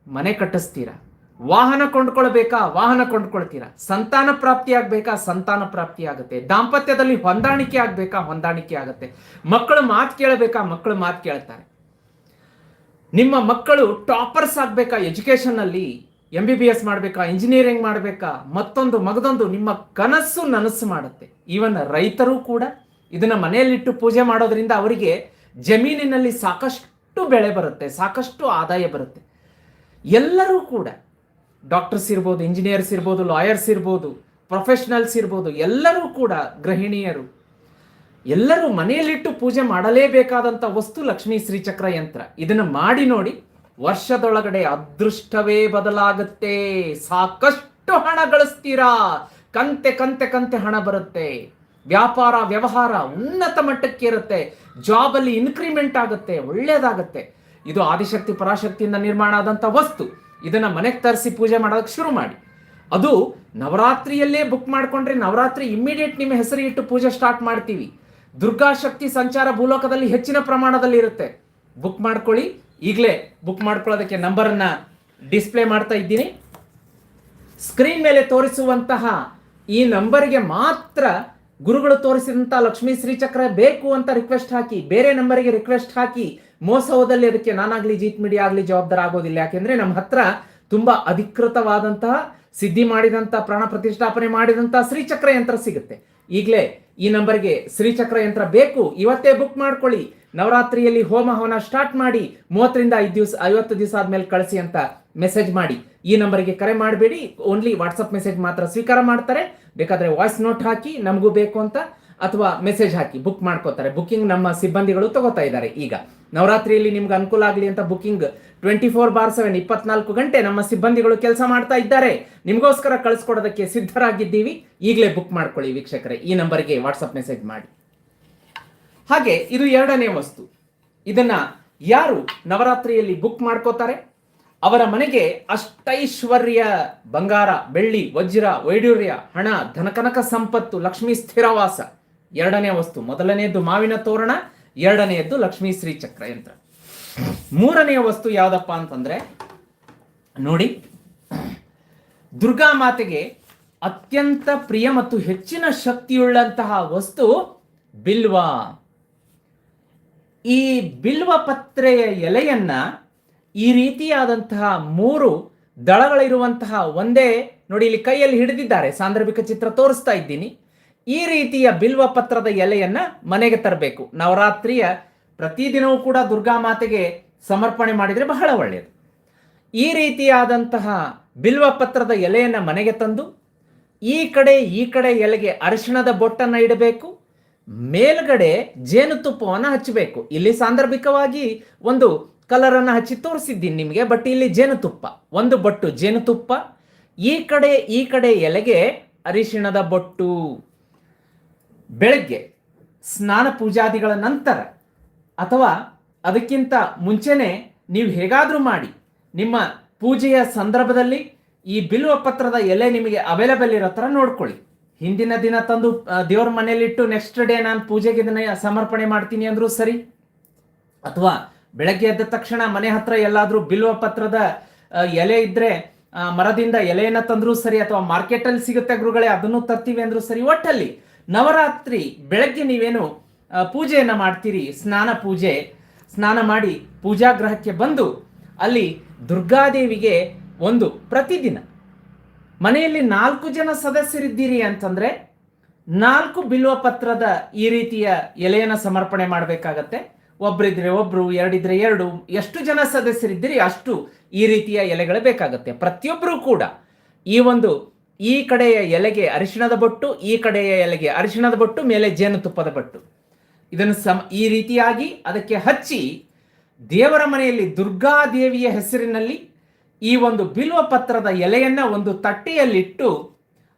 ಮನೆ ಕಟ್ಟಿಸ್ತೀರಾ? ವಾಹನ ಕೊಂಡ್ಕೊಳ್ಬೇಕಾ? ವಾಹನ ಕೊಂಡ್ಕೊಳ್ತೀರಾ? ಸಂತಾನ ಪ್ರಾಪ್ತಿ ಆಗ್ಬೇಕಾ? ಸಂತಾನ ಪ್ರಾಪ್ತಿ ಆಗುತ್ತೆ. ದಾಂಪತ್ಯದಲ್ಲಿ ಹೊಂದಾಣಿಕೆ ಆಗ್ಬೇಕಾ? ಹೊಂದಾಣಿಕೆ ಆಗುತ್ತೆ. ಮಕ್ಕಳು ಮಾತು ಕೇಳಬೇಕಾ? ಮಕ್ಕಳು ಮಾತು ಕೇಳ್ತಾರೆ. ನಿಮ್ಮ ಮಕ್ಕಳು ಟಾಪರ್ಸ್ ಆಗ್ಬೇಕಾ? ಎಜುಕೇಶನ್ ಅಲ್ಲಿ ಎಂ ಬಿ ಬಿ ಎಸ್ ಮಾಡಬೇಕಾ? ಇಂಜಿನಿಯರಿಂಗ್ ಮಾಡಬೇಕಾ? ಮತ್ತೊಂದು ಮಗದೊಂದು ನಿಮ್ಮ ಕನಸು ನನಸು ಮಾಡುತ್ತೆ. ಈವನ್ ರೈತರು ಕೂಡ ಇದನ್ನ ಮನೆಯಲ್ಲಿಟ್ಟು ಪೂಜೆ ಮಾಡೋದ್ರಿಂದ ಅವರಿಗೆ ಜಮೀನಿನಲ್ಲಿ ಸಾಕಷ್ಟು ಬೆಳೆ ಬರುತ್ತೆ. ಸಾಕಷ್ಟು ಆದಾಯ ಬರುತ್ತೆ. ಎಲ್ಲರೂ ಕೂಡ ಡಾಕ್ಟರ್ಸ್ ಇರ್ಬೋದು, ಇಂಜಿನಿಯರ್ಸ್ ಇರ್ಬೋದು, ಲಾಯರ್ಸ್ ಇರ್ಬೋದು, ಪ್ರೊಫೆಷನಲ್ಸ್ ಇರ್ಬೋದು, ಎಲ್ಲರೂ ಕೂಡ ಗೃಹಿಣಿಯರು. ಎಲ್ಲರೂ ಮನೆಯಲ್ಲಿಟ್ಟು ಪೂಜೆ ಮಾಡಲೇಬೇಕಾದಂಥ ವಸ್ತು ಲಕ್ಷ್ಮೀ ಶ್ರೀಚಕ್ರ ಯಂತ್ರ. ಇದನ್ನು ಮಾಡಿ ನೋಡಿ ವರ್ಷದೊಳಗಡೆ ಅದೃಷ್ಟವೇ ಬದಲಾಗುತ್ತೆ. ಸಾಕಷ್ಟು ಹಣ ಗಳಿಸ್ತೀರಾ? ಕಂತೆ ಕಂತೆ ಕಂತೆ ಹಣ ಬರುತ್ತೆ. ವ್ಯಾಪಾರ, ವ್ಯವಹಾರ ಉನ್ನತ ಮಟ್ಟಕ್ಕೆ ಇರುತ್ತೆ. ಜಾಬಲ್ಲಿ ಇನ್ಕ್ರಿಮೆಂಟ್ ಆಗುತ್ತೆ ಒಳ್ಳೆಯದಾಗುತ್ತೆ ಇದು ಆದಿಶಕ್ತಿ, ಪರಾಶಕ್ತಿಯಿಂದ ನಿರ್ಮಾಣ ಆದಂಥ ವಸ್ತು. ಇದನ್ನ ಮನೆಗೆ ತರಿಸಿ ಪೂಜೆ ಮಾಡೋದಕ್ಕೆ ಶುರು ಮಾಡಿ. ಅದು ನವರಾತ್ರಿಯಲ್ಲೇ ಬುಕ್ ಮಾಡ್ಕೊಂಡ್ರೆ ನವರಾತ್ರಿ ಇಮ್ಮಿಡಿಯೇಟ್ ನಿಮ್ಮ ಹೆಸರಿಟ್ಟು ಪೂಜೆ ಸ್ಟಾರ್ಟ್ ಮಾಡ್ತೀವಿ. ದುರ್ಗಾ ಶಕ್ತಿ ಸಂಚಾರ ಭೂಲೋಕದಲ್ಲಿ ಹೆಚ್ಚಿನ ಪ್ರಮಾಣದಲ್ಲಿ ಇರುತ್ತೆ. ಬುಕ್ ಮಾಡ್ಕೊಳ್ಳಿ. ಈಗಲೇ ಬುಕ್ ಮಾಡ್ಕೊಳ್ಳೋದಕ್ಕೆ ನಂಬರನ್ನ ಡಿಸ್ಪ್ಲೇ ಮಾಡ್ತಾ ಇದ್ದೀನಿ. ಸ್ಕ್ರೀನ್ ಮೇಲೆ ತೋರಿಸುವಂತಹ ಈ ನಂಬರ್ಗೆ ಮಾತ್ರ ಗುರುಗಳು ತೋರಿಸಿದಂಥ ಲಕ್ಷ್ಮೀ ಶ್ರೀಚಕ್ರ ಬೇಕು ಅಂತ ರಿಕ್ವೆಸ್ಟ್ ಹಾಕಿ, ಬೇರೆ ನಂಬರ್ಗೆ ರಿಕ್ವೆಸ್ಟ್ ಹಾಕಿ ಮೋಸ ಹೋದಲ್ಲಿ ಅದಕ್ಕೆ ನಾನಾಗ್ಲಿ ಜೀತ್ ಮೀಡಿಯಾ ಆಗ್ಲಿ ಜವಾಬ್ದಾರ ಆಗೋದಿಲ್ಲ. ಯಾಕೆಂದ್ರೆ ನಮ್ಮ ಹತ್ರ ತುಂಬಾ ಅಧಿಕೃತವಾದಂತಹ ಸಿದ್ಧಿ ಮಾಡಿದಂತಹ ಪ್ರಾಣ ಪ್ರತಿಷ್ಠಾಪನೆ ಮಾಡಿದಂತಹ ಶ್ರೀಚಕ್ರ ಯಂತ್ರ ಸಿಗುತ್ತೆ. ಈಗಲೇ ಈ ನಂಬರ್ಗೆ ಶ್ರೀಚಕ್ರ ಯಂತ್ರ ಬೇಕು. ಇವತ್ತೇ ಬುಕ್ ಮಾಡ್ಕೊಳ್ಳಿ. ನವರಾತ್ರಿಯಲ್ಲಿ ಹೋಮ ಹವನ ಸ್ಟಾರ್ಟ್ ಮಾಡಿ ಮೂವತ್ತರಿಂದ ಐದು ದಿವಸ, ಐವತ್ತು ದಿವಸ ಆದ್ಮೇಲೆ ಕಳಿಸಿ ಅಂತ ಮೆಸೇಜ್ ಮಾಡಿ. ಈ ನಂಬರ್ಗೆ ಕರೆ ಮಾಡಬೇಡಿ. ಓನ್ಲಿ ವಾಟ್ಸಪ್ ಮೆಸೇಜ್ ಮಾತ್ರ ಸ್ವೀಕಾರ ಮಾಡ್ತಾರೆ. ಬೇಕಾದ್ರೆ ವಾಯ್ಸ್ ನೋಟ್ ಹಾಕಿ ನಮಗೂ ಬೇಕು ಅಂತ ಅಥವಾ ಮೆಸೇಜ್ ಹಾಕಿ ಬುಕ್ ಮಾಡ್ಕೋತಾರೆ. ಬುಕಿಂಗ್ ನಮ್ಮ ಸಿಬ್ಬಂದಿಗಳು ತಗೋತಾ ಇದ್ದಾರೆ ಈಗ. ನವರಾತ್ರಿಯಲ್ಲಿ ನಿಮ್ಗೆ ಅನುಕೂಲ ಆಗಲಿ ಅಂತ booking twenty four bar seven ಇಪ್ಪತ್ನಾಲ್ಕು ಗಂಟೆ ನಮ್ಮ ಸಿಬ್ಬಂದಿಗಳು ಕೆಲಸ ಮಾಡ್ತಾ ಇದ್ದಾರೆ. ನಿಮಗೋಸ್ಕರ ಕಳಿಸ್ಕೊಡೋದಕ್ಕೆ ಸಿದ್ಧರಾಗಿದ್ದೀವಿ. ಈಗಲೇ ಬುಕ್ ಮಾಡ್ಕೊಳ್ಳಿ ವೀಕ್ಷಕರೇ. ಈ ನಂಬರ್ಗೆ ವಾಟ್ಸಪ್ ಮೆಸೇಜ್ ಮಾಡಿ. ಹಾಗೆ ಇದು ಎರಡನೇ ವಸ್ತು. ಇದನ್ನ ಯಾರು ನವರಾತ್ರಿಯಲ್ಲಿ ಬುಕ್ ಮಾಡ್ಕೋತಾರೆ? ಅವರ ಮನೆಗೆ ಅಷ್ಟೈಶ್ವರ್ಯ ಬಂಗಾರ, ಬೆಳ್ಳಿ, ವಜ್ರ ವೈಡೂರ್ಯ ಹಣ, ಧನಕನಕ ಸಂಪತ್ತು, ಲಕ್ಷ್ಮೀ ಸ್ಥಿರವಾಸ. ಎರಡನೇ ವಸ್ತು, ಮೊದಲನೆಯದ್ದು ಮಾವಿನ ತೋರಣ, ಎರಡನೆಯದ್ದು ಲಕ್ಷ್ಮೀ ಶ್ರೀ ಚಕ್ರ ಯಂತ್ರ ಮೂರನೆಯ ವಸ್ತು ಯಾವ್ದಪ್ಪ ಅಂತಂದ್ರೆ, ನೋಡಿ, ದುರ್ಗಾ ಮಾತೆಗೆ ಅತ್ಯಂತ ಪ್ರಿಯ ಮತ್ತು ಹೆಚ್ಚಿನ ಶಕ್ತಿಯುಳ್ಳಂತಹ ವಸ್ತು ಬಿಲ್ವ. ಈ ಬಿಲ್ವ ಪತ್ರೆಯ ಎಲೆಯನ್ನ ಈ ರೀತಿಯಾದಂತಹ ಮೂರು ದಳಗಳಿರುವಂತಹ ಒಂದೇ, ನೋಡಿ ಇಲ್ಲಿ ಕೈಯಲ್ಲಿ ಹಿಡಿದಿದ್ದಾರೆ, ಸಾಂದರ್ಭಿಕ ಚಿತ್ರ ತೋರಿಸ್ತಾ ಇದ್ದೀನಿ. ಈ ರೀತಿಯ ಬಿಲ್ವ ಪತ್ರದ ಎಲೆಯನ್ನ ಮನೆಗೆ ತರಬೇಕು. ನವರಾತ್ರಿಯ ಪ್ರತಿದಿನವೂ ಕೂಡ ದುರ್ಗಾ ಮಾತೆಗೆ ಸಮರ್ಪಣೆ ಮಾಡಿದರೆ ಬಹಳ ಒಳ್ಳೆಯದು ಈ ರೀತಿಯಾದಂತಹ ಬಿಲ್ವ ಪತ್ರದ ಎಲೆಯನ್ನು ಮನೆಗೆ ತಂದು, ಈ ಕಡೆ ಈ ಕಡೆ ಎಲೆಗೆ ಅರಿಶಿಣದ ಬೊಟ್ಟನ್ನು ಇಡಬೇಕು. ಮೇಲ್ಗಡೆ ಜೇನುತುಪ್ಪವನ್ನು ಹಚ್ಚಬೇಕು. ಇಲ್ಲಿ ಸಾಂದರ್ಭಿಕವಾಗಿ ಒಂದು ಕಲರನ್ನು ಹಚ್ಚಿ ತೋರಿಸಿದ್ದೀನಿ ನಿಮಗೆ, ಬಟ್ ಇಲ್ಲಿ ಜೇನುತುಪ್ಪ ಒಂದು ಬೊಟ್ಟು ಜೇನುತುಪ್ಪ ಈ ಕಡೆ ಈ ಕಡೆ ಎಲೆಗೆ ಅರಿಶಿಣದ ಬೊಟ್ಟು. ಬೆಳಗ್ಗೆ ಸ್ನಾನ ಪೂಜಾದಿಗಳ ನಂತರ ಅಥವಾ ಅದಕ್ಕಿಂತ ಮುಂಚೆನೇ ನೀವು ಹೇಗಾದರೂ ಮಾಡಿ ನಿಮ್ಮ ಪೂಜೆಯ ಸಂದರ್ಭದಲ್ಲಿ ಈ ಬಿಲ್ವ ಪತ್ರದ ಎಲೆ ನಿಮಗೆ ಅವೈಲಬಲ್ ಇರೋ ಥರ ನೋಡ್ಕೊಳ್ಳಿ. ಹಿಂದಿನ ದಿನ ತಂದು ದೇವ್ರ ಮನೆಯಲ್ಲಿಟ್ಟು ನೆಕ್ಸ್ಟ್ ಡೇ ನಾನು ಪೂಜೆಗೆ ಇದನ್ನ ಸಮರ್ಪಣೆ ಮಾಡ್ತೀನಿ ಅಂದರೂ ಸರಿ. ಅಥವಾ ಬೆಳಗ್ಗೆ ಎದ್ದ ತಕ್ಷಣ ಮನೆ ಹತ್ರ ಎಲ್ಲಾದರೂ ಬಿಲ್ವ ಪತ್ರದ ಎಲೆ ಇದ್ದರೆ ಮರದಿಂದ ಎಲೆಯನ್ನು ತಂದರೂ ಸರಿ ಅಥವಾ ಮಾರ್ಕೆಟಲ್ಲಿ ಸಿಗುತ್ತೆ ಗುರುಗಳೇ, ಅದನ್ನು ತರ್ತೀವಿ ಅಂದರೂ ಸರಿ. ಒಟ್ಟಲ್ಲಿ ನವರಾತ್ರಿ ಬೆಳಗ್ಗೆ ನೀವೇನು ಪೂಜೆಯನ್ನು ಮಾಡ್ತೀರಿ? ಸ್ನಾನ ಪೂಜೆ, ಸ್ನಾನ ಮಾಡಿ ಪೂಜಾಗ್ರಹಕ್ಕೆ ಬಂದು ಅಲ್ಲಿ ದುರ್ಗಾದೇವಿಗೆ ಒಂದು ಪ್ರತಿದಿನ ಮನೆಯಲ್ಲಿ ನಾಲ್ಕು ಜನ ಸದಸ್ಯರಿದ್ದೀರಿ ಅಂತಂದರೆ ನಾಲ್ಕು ಬಿಲ್ವ ಪತ್ರದ ಈ ರೀತಿಯ ಎಲೆಯನ್ನು ಸಮರ್ಪಣೆ ಮಾಡಬೇಕಾಗತ್ತೆ. ಒಬ್ಬರಿದ್ರೆ ಒಬ್ರು, ಎರಡಿದ್ರೆ ಎರಡು, ಎಷ್ಟು ಜನ ಸದಸ್ಯರಿದ್ದೀರಿ ಅಷ್ಟು ಈ ರೀತಿಯ ಎಲೆಗಳು ಬೇಕಾಗುತ್ತೆ. ಪ್ರತಿಯೊಬ್ಬರೂ ಕೂಡ ಈ ಒಂದು ಈ ಕಡೆಯ ಎಲೆಗೆ ಅರಿಶಿಣದ ಬೊಟ್ಟು, ಈ ಕಡೆಯ ಎಲೆಗೆ ಅರಿಶಿಣದ ಬೊಟ್ಟು, ಮೇಲೆ ಜೇನುತುಪ್ಪದ ಬೊಟ್ಟು. ಇದನ್ನು ಸಮ, ಈ ರೀತಿಯಾಗಿ ಅದಕ್ಕೆ ಹಚ್ಚಿ ದೇವರ ಮನೆಯಲ್ಲಿ ದುರ್ಗಾದೇವಿಯ ಹೆಸರಿನಲ್ಲಿ ಈ ಒಂದು ಬಿಲ್ವ ಪತ್ರದ ಎಲೆಯನ್ನ ಒಂದು ತಟ್ಟೆಯಲ್ಲಿಟ್ಟು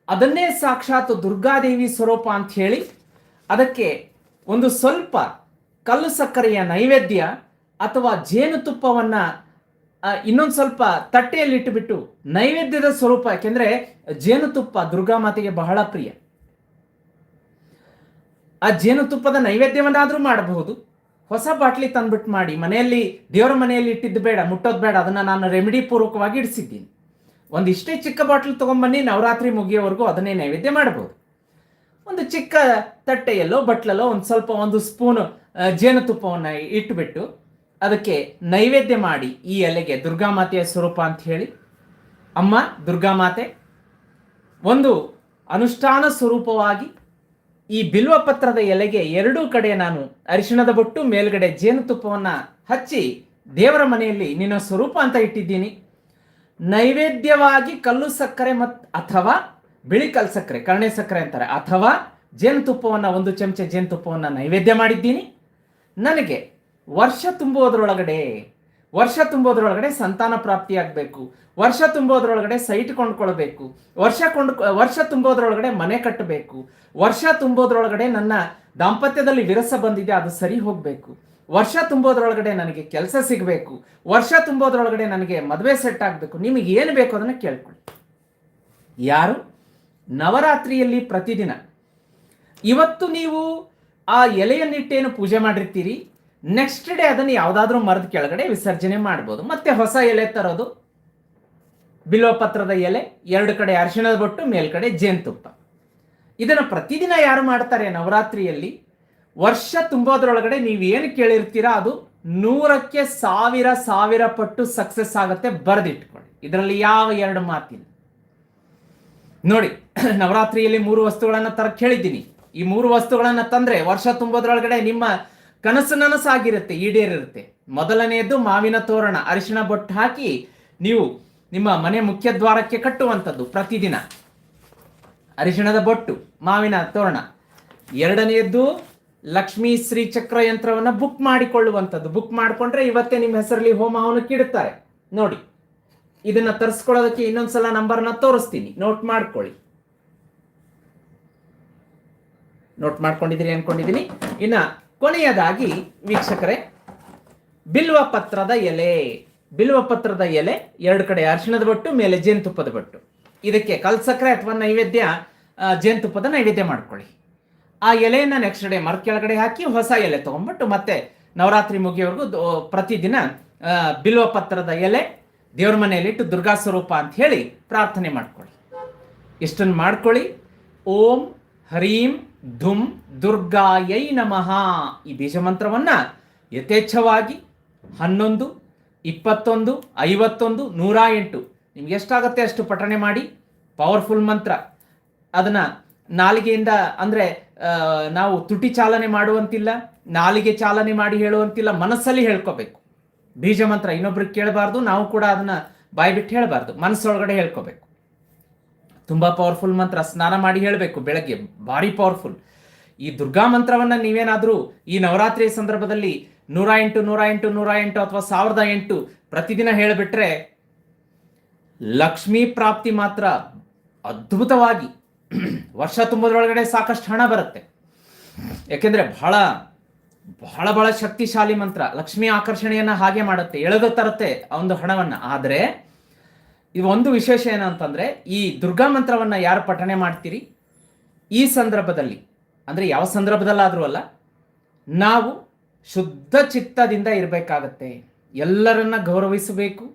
ಅದನ್ನೇ ಸಾಕ್ಷಾತ್ ದುರ್ಗಾದೇವಿ ಸ್ವರೂಪ ಅಂತ ಹೇಳಿ ಅದಕ್ಕೆ ಒಂದು ಸ್ವಲ್ಪ ಕಲ್ಲು ಸಕ್ಕರೆಯ ನೈವೇದ್ಯ ಅಥವಾ ಜೇನುತುಪ್ಪವನ್ನು ಇನ್ನೊಂದು ಸ್ವಲ್ಪ ತಟ್ಟೆಯಲ್ಲಿ ಇಟ್ಟುಬಿಟ್ಟು ನೈವೇದ್ಯದ ಸ್ವರೂಪ, ಯಾಕೆಂದ್ರೆ ಜೇನುತುಪ್ಪ ದುರ್ಗಾ ಮಾತೆಗೆ ಬಹಳ ಪ್ರಿಯ. ಆ ಜೇನುತುಪ್ಪದ ನೈವೇದ್ಯವನ್ನಾದರೂ ಮಾಡಬಹುದು. ಹೊಸ ಬಾಟ್ಲಿ ತಂದ್ಬಿಟ್ಟು ಮಾಡಿ, ಮನೆಯಲ್ಲಿ, ದೇವರ ಮನೆಯಲ್ಲಿ ಇಟ್ಟಿದ್ದು ಬೇಡ, ಮುಟ್ಟೋದು ಬೇಡ, ಅದನ್ನ ನಾನು ರೆಮಿಡಿ ಪೂರ್ವಕವಾಗಿ ಇಡಿಸಿದ್ದೀನಿ. ಒಂದು ಇಷ್ಟೇ ಚಿಕ್ಕ ಬಾಟ್ಲ್ ತಗೊಂಬನ್ನಿ, ನವರಾತ್ರಿ ಮುಗಿಯೋವರೆಗೂ ಅದನ್ನೇ ನೈವೇದ್ಯ ಮಾಡಬಹುದು. ಒಂದು ಚಿಕ್ಕ ತಟ್ಟೆಯಲ್ಲೋ, ಬಟ್ಲಲ್ಲೋ, ಒಂದು ಸ್ವಲ್ಪ ಒಂದು ಸ್ಪೂನ್ ಜೇನುತುಪ್ಪವನ್ನು ಇಟ್ಟುಬಿಟ್ಟು ಅದಕ್ಕೆ ನೈವೇದ್ಯ ಮಾಡಿ ಈ ಎಲೆಗೆ ದುರ್ಗಾಮಾತೆಯ ಸ್ವರೂಪ ಅಂತ ಹೇಳಿ. ಅಮ್ಮ ದುರ್ಗಾಮಾತೆ ಒಂದು ಅನುಷ್ಠಾನ ಸ್ವರೂಪವಾಗಿ ಈ ಬಿಲ್ವಪತ್ರದ ಎಲೆಗೆ ಎರಡೂ ಕಡೆ ನಾನು ಅರಿಶಿಣದ ಬೊಟ್ಟು, ಮೇಲ್ಗಡೆ ಜೇನುತುಪ್ಪವನ್ನು ಹಚ್ಚಿ ದೇವರ ಮನೆಯಲ್ಲಿ ನಿನ್ನ ಸ್ವರೂಪ ಅಂತ ಇಟ್ಟಿದ್ದೀನಿ. ನೈವೇದ್ಯವಾಗಿ ಕಲ್ಲು ಸಕ್ಕರೆ ಮತ್, ಅಥವಾ ಬಿಳಿ ಕಲ್ಲು ಸಕ್ಕರೆ, ಕರ್ಣೆ ಸಕ್ಕರೆ ಅಂತಾರೆ, ಅಥವಾ ಜೇನುತುಪ್ಪವನ್ನು, ಒಂದು ಚಮಚ ಜೇನುತುಪ್ಪವನ್ನು ನೈವೇದ್ಯ ಮಾಡಿದ್ದೀನಿ. ನನಗೆ ವರ್ಷ ತುಂಬೋದ್ರೊಳಗಡೆ ವರ್ಷ ತುಂಬೋದ್ರೊಳಗಡೆ ಸಂತಾನ ಪ್ರಾಪ್ತಿಯಾಗಬೇಕು ವರ್ಷ ತುಂಬೋದ್ರೊಳಗಡೆ ಸೈಟ್ ಕೊಂಡ್ಕೊಳ್ಬೇಕು. ವರ್ಷ ಕೊಂಡು, ವರ್ಷ ತುಂಬೋದ್ರೊಳಗಡೆ ಮನೆ ಕಟ್ಟಬೇಕು. ವರ್ಷ ತುಂಬೋದ್ರೊಳಗಡೆ ನನ್ನ ದಾಂಪತ್ಯದಲ್ಲಿ ವಿರಸ ಬಂದಿದೆ, ಅದು ಸರಿ ಹೋಗಬೇಕು. ವರ್ಷ ತುಂಬೋದ್ರೊಳಗಡೆ ನನಗೆ ಕೆಲಸ ಸಿಗಬೇಕು. ವರ್ಷ ತುಂಬೋದ್ರೊಳಗಡೆ ನನಗೆ ಮದುವೆ ಸೆಟ್ ಆಗಬೇಕು. ನಿಮಗೆ ಏನು ಬೇಕು ಅದನ್ನು ಕೇಳ್ಕೊಳ್ಳಿ. ಯಾರು? ನವರಾತ್ರಿಯಲ್ಲಿ ಪ್ರತಿದಿನ. ಇವತ್ತು ನೀವು ಆ ಎಲೆಯನ್ನಿಟ್ಟೇನು ಪೂಜೆ ಮಾಡಿರ್ತೀರಿ? ನೆಕ್ಸ್ಟ್ ಡೇ ಅದನ್ನು ಯಾವುದಾದ್ರೂ ಮರದ ಕೆಳಗಡೆ ವಿಸರ್ಜನೆ ಮಾಡ್ಬೋದು. ಮತ್ತೆ ಹೊಸ ಎಲೆ ತರೋದು. ಬಿಲ್ವಪತ್ರದ ಎಲೆ, ಎರಡು ಕಡೆ ಅರಿಶಿಣದ ಬೊಟ್ಟು ಮೇಲ್ಗಡೆ ಜೇನುತುಪ್ಪ. ಇದನ್ನು ಪ್ರತಿದಿನ ಯಾರು ಮಾಡ್ತಾರೆ ನವರಾತ್ರಿಯಲ್ಲಿ? ವರ್ಷ ತುಂಬೋದ್ರೊಳಗಡೆ ನೀವು ಏನು ಕೇಳಿರ್ತೀರಾ ಅದು ನೂರಕ್ಕೆ ಸಾವಿರ ಸಾವಿರ ಪಟ್ಟು ಸಕ್ಸಸ್ ಆಗುತ್ತೆ ಬರೆದಿಟ್ಕೊಳ್ಳಿ. ಇದರಲ್ಲಿ ಯಾವ ಎರಡು ಮಾತಿಲ್ಲ. ನೋಡಿ, ನವರಾತ್ರಿಯಲ್ಲಿ ಮೂರು ವಸ್ತುಗಳನ್ನು ತರಕ್ಕೆ ಹೇಳಿದ್ದೀನಿ. ಈ ಮೂರು ವಸ್ತುಗಳನ್ನು ತಂದ್ರೆ ವರ್ಷ ತುಂಬೋದ್ರೊಳಗಡೆ ನಿಮ್ಮ ಕನಸು ನನಸಾಗಿರುತ್ತೆ, ಈಡೇರಿರುತ್ತೆ. ಮೊದಲನೆಯದು ಮಾವಿನ ತೋರಣ, ಅರಿಶಿಣ ಬೊಟ್ಟು ಹಾಕಿ ನೀವು ನಿಮ್ಮ ಮನೆ ಮುಖ್ಯ ದ್ವಾರಕ್ಕೆ ಕಟ್ಟುವಂಥದ್ದು ಪ್ರತಿದಿನ. ಅರಿಶಿಣದ ಬೊಟ್ಟು, ಮಾವಿನ ತೋರಣ. ಎರಡನೆಯದ್ದು ಲಕ್ಷ್ಮೀ ಶ್ರೀ ಚಕ್ರ ಯಂತ್ರವನ್ನು ಬುಕ್ ಮಾಡಿಕೊಳ್ಳುವಂಥದ್ದು. ಬುಕ್ ಮಾಡಿಕೊಂಡ್ರೆ ಇವತ್ತೇ ನಿಮ್ಮ ಹೆಸರಲ್ಲಿ ಹೋಮ ಕಿಡುತ್ತಾರೆ. ನೋಡಿ, ಇದನ್ನ ತರಿಸ್ಕೊಳ್ಳೋದಕ್ಕೆ ಇನ್ನೊಂದ್ಸಲ ನಂಬರ್ನ ತೋರಿಸ್ತೀನಿ. ನೋಟ್ ಮಾಡ್ಕೊಳ್ಳಿ. ನೋಟ್ ಮಾಡ್ಕೊಂಡಿದ್ದೀರಿ ಅನ್ಕೊಂಡಿದ್ದೀನಿ. ಇನ್ನ ಕೊನೆಯದಾಗಿ ವೀಕ್ಷಕರೇ, ಬಿಲ್ವ ಪತ್ರದ ಎಲೆ. ಬಿಲ್ವ ಪತ್ರದ ಎಲೆ ಎರಡು ಕಡೆ ಅರಿಶಿಣದ ಬಟ್ಟು, ಮೇಲೆ ಜೇನುತುಪ್ಪದ ಬಟ್ಟು. ಇದಕ್ಕೆ ಕಲ್ಸಕ್ರೆ ಅಥವಾ ನೈವೇದ್ಯ ಜೇನುತುಪ್ಪದ ನೈವೇದ್ಯ ಮಾಡ್ಕೊಳ್ಳಿ. ಆ ಎಲೆಯನ್ನು ನೆಕ್ಸ್ಟ್ ಡೇ ಮರ ಕೆಳಗಡೆ ಹಾಕಿ ಹೊಸ ಎಲೆ ತಗೊಂಡ್ಬಿಟ್ಟು ಮತ್ತೆ ನವರಾತ್ರಿ ಮುಗಿಯೋವರೆಗೂ ಪ್ರತಿದಿನ ಬಿಲ್ವ ಪತ್ರದ ಎಲೆ ದೇವ್ರ ಮನೆಯಲ್ಲಿಟ್ಟು ದುರ್ಗಾ ಸ್ವರೂಪ ಅಂತ ಹೇಳಿ ಪ್ರಾರ್ಥನೆ ಮಾಡ್ಕೊಳ್ಳಿ. ಇಷ್ಟನ್ನು ಮಾಡ್ಕೊಳ್ಳಿ. ಓಂ ಹರೀಂ ಧುಂ ದುರ್ಗಾಯೈ ನಮಃ. ಈ ಬೀಜ ಮಂತ್ರವನ್ನ ಯಥೇಚ್ಛವಾಗಿ ಹನ್ನೊಂದು, ಇಪ್ಪತ್ತೊಂದು, ಐವತ್ತೊಂದು, ನೂರ ಎಂಟು ನಿಮ್ಗೆ ಎಷ್ಟಾಗತ್ತೆ ಅಷ್ಟು ಪಠಣೆ ಮಾಡಿ. ಪವರ್ಫುಲ್ ಮಂತ್ರ. ಅದನ್ನ ನಾಲಿಗೆಯಿಂದ ಅಂದ್ರೆ ನಾವು ತುಟಿ ಚಾಲನೆ ಮಾಡುವಂತಿಲ್ಲ, ನಾಲಿಗೆ ಚಾಲನೆ ಮಾಡಿ ಹೇಳುವಂತಿಲ್ಲ, ಮನಸ್ಸಲ್ಲಿ ಹೇಳ್ಕೋಬೇಕು. ಬೀಜ ಮಂತ್ರ ಇನ್ನೊಬ್ರಿಗೆ ಕೇಳಬಾರ್ದು, ನಾವು ಕೂಡ ಅದನ್ನ ಬಾಯಿ ಬಿಟ್ಟು ಹೇಳಬಾರ್ದು, ಮನಸ್ಸೊಳಗಡೆ ಹೇಳ್ಕೋಬೇಕು. ತುಂಬಾ ಪವರ್ಫುಲ್ ಮಂತ್ರ ಸ್ನಾನ ಮಾಡಿ ಹೇಳಬೇಕು, ಬೆಳಗ್ಗೆ ಭಾರಿ ಪವರ್ಫುಲ್ ಈ ದುರ್ಗಾ ಮಂತ್ರವನ್ನ ನೀವೇನಾದರೂ ಈ ನವರಾತ್ರಿ ಸಂದರ್ಭದಲ್ಲಿ ನೂರ ಎಂಟು ನೂರ ಎಂಟು ನೂರ ಎಂಟು ಅಥವಾ ಸಾವಿರದ ಎಂಟು ಪ್ರತಿದಿನ ಹೇಳಿಬಿಟ್ರೆ ಲಕ್ಷ್ಮೀ ಪ್ರಾಪ್ತಿ ಮಾತ್ರ ಅದ್ಭುತವಾಗಿ ವರ್ಷ ತುಂಬೋದ್ರೊಳಗಡೆ ಸಾಕಷ್ಟು ಹಣ ಬರುತ್ತೆ. ಯಾಕೆಂದ್ರೆ ಬಹಳ ಬಹಳ ಬಹಳ ಶಕ್ತಿಶಾಲಿ ಮಂತ್ರ ಲಕ್ಷ್ಮಿ ಆಕರ್ಷಣೆಯನ್ನ ಹಾಗೆ ಮಾಡುತ್ತೆ, ಎಳೆದು ತರುತ್ತೆ ಒಂದು ಹಣವನ್ನ. ಆದ್ರೆ ಇದು ಒಂದು ವಿಶೇಷ ಏನಂತಂದರೆ, ಈ ದುರ್ಗಾ ಮಂತ್ರವನ್ನು ಯಾರು ಪಠಣೆ ಮಾಡ್ತೀರಿ? ಈ ಸಂದರ್ಭದಲ್ಲಿ. ಅಂದರೆ ಯಾವ ಸಂದರ್ಭದಲ್ಲಾದರೂ ಅಲ್ಲ, ನಾವು ಶುದ್ಧ ಚಿತ್ತದಿಂದ ಇರಬೇಕಾಗತ್ತೆ. ಎಲ್ಲರನ್ನ ಗೌರವಿಸಬೇಕು.